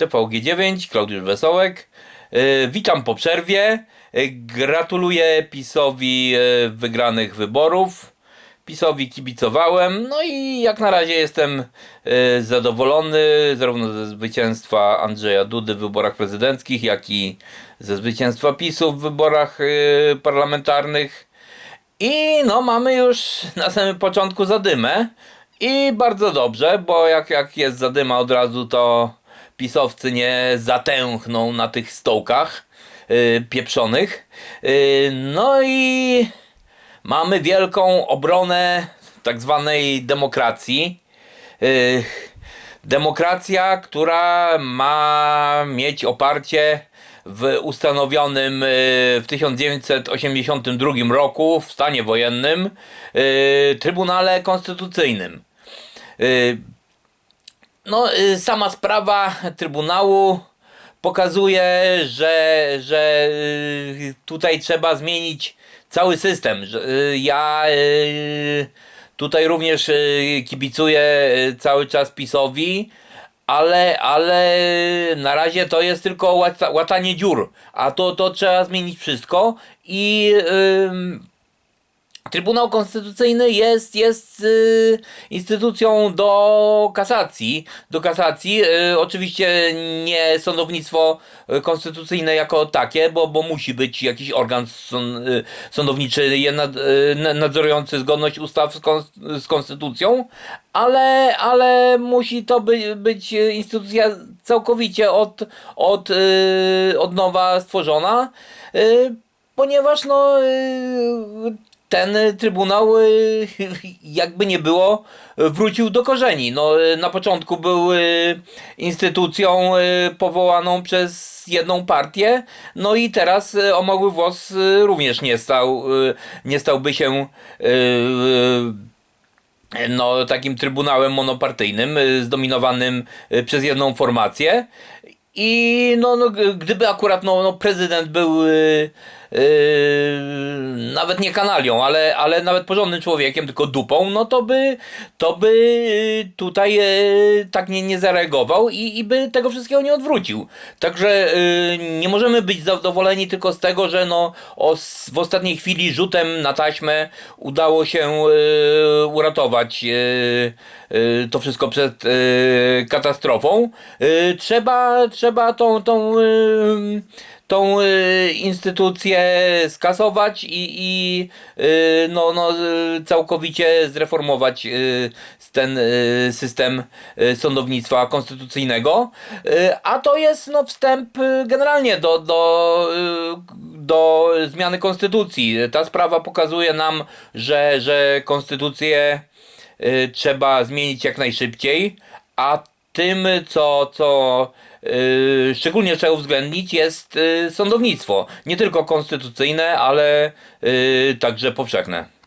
TVG9, Klaudiusz Wesołek. E, Witam po przerwie. E, Gratuluję PiSowi e, wygranych wyborów. PiSowi kibicowałem, no i jak na razie jestem zadowolony zarówno ze zwycięstwa Andrzeja Dudy w wyborach prezydenckich, jak i ze zwycięstwa PiSu w wyborach parlamentarnych. I no mamy już na samym początku zadymę i bardzo dobrze, bo jak, jak jest zadyma od razu to pisowcy nie zatęchną na tych stołkach yy, pieprzonych. Yy, no i mamy wielką obronę tak zwanej demokracji. Yy, Demokracja, która ma mieć oparcie w ustanowionym y, w 1982 roku w stanie wojennym y, Trybunale Konstytucyjnym. No, y, sama sprawa Trybunału pokazuje, że, że y, tutaj trzeba zmienić cały system. Y, Ja tutaj również kibicuję cały czas PiSowi, ale, ale na razie to jest tylko łata, łatanie dziur, a to, to trzeba zmienić wszystko i Trybunał Konstytucyjny jest, jest y, instytucją do kasacji. Do kasacji. Y, oczywiście nie sądownictwo y, konstytucyjne jako takie, bo, bo musi być jakiś organ sąd, y, sądowniczy nad, y, na- nadzorujący zgodność ustaw z, kon, z konstytucją, ale, ale musi to by, być instytucja całkowicie od, od, y, od nowa stworzona. Y, ponieważ no y, ten trybunał y, jakby nie było wrócił do korzeni. No, y, na początku był y, instytucją powołaną przez jedną partię, no i teraz o mały włos również nie stał, nie stałby się no, takim trybunałem monopartyjnym, zdominowanym przez jedną formację. I no, no gdyby akurat no, no prezydent był y, y, nawet nie kanalią, ale, ale nawet porządnym człowiekiem, tylko dupą, no to by to by y, tutaj y, tak nie, nie zareagował i, i by tego wszystkiego nie odwrócił. Także y, nie możemy być zadowoleni tylko z tego, że no os, w ostatniej chwili rzutem na taśmę udało się uratować y, y, to wszystko przed y, katastrofą. Trzeba, trzeba tą, tą, tą instytucję skasować i, i no, no, całkowicie zreformować ten system sądownictwa konstytucyjnego. A to jest no, wstęp generalnie do, do, do zmiany konstytucji. Ta sprawa pokazuje nam, że, że konstytucję y, trzeba zmienić jak najszybciej, a tym, co, co y, szczególnie trzeba uwzględnić, jest y, sądownictwo. Nie tylko konstytucyjne, ale także powszechne.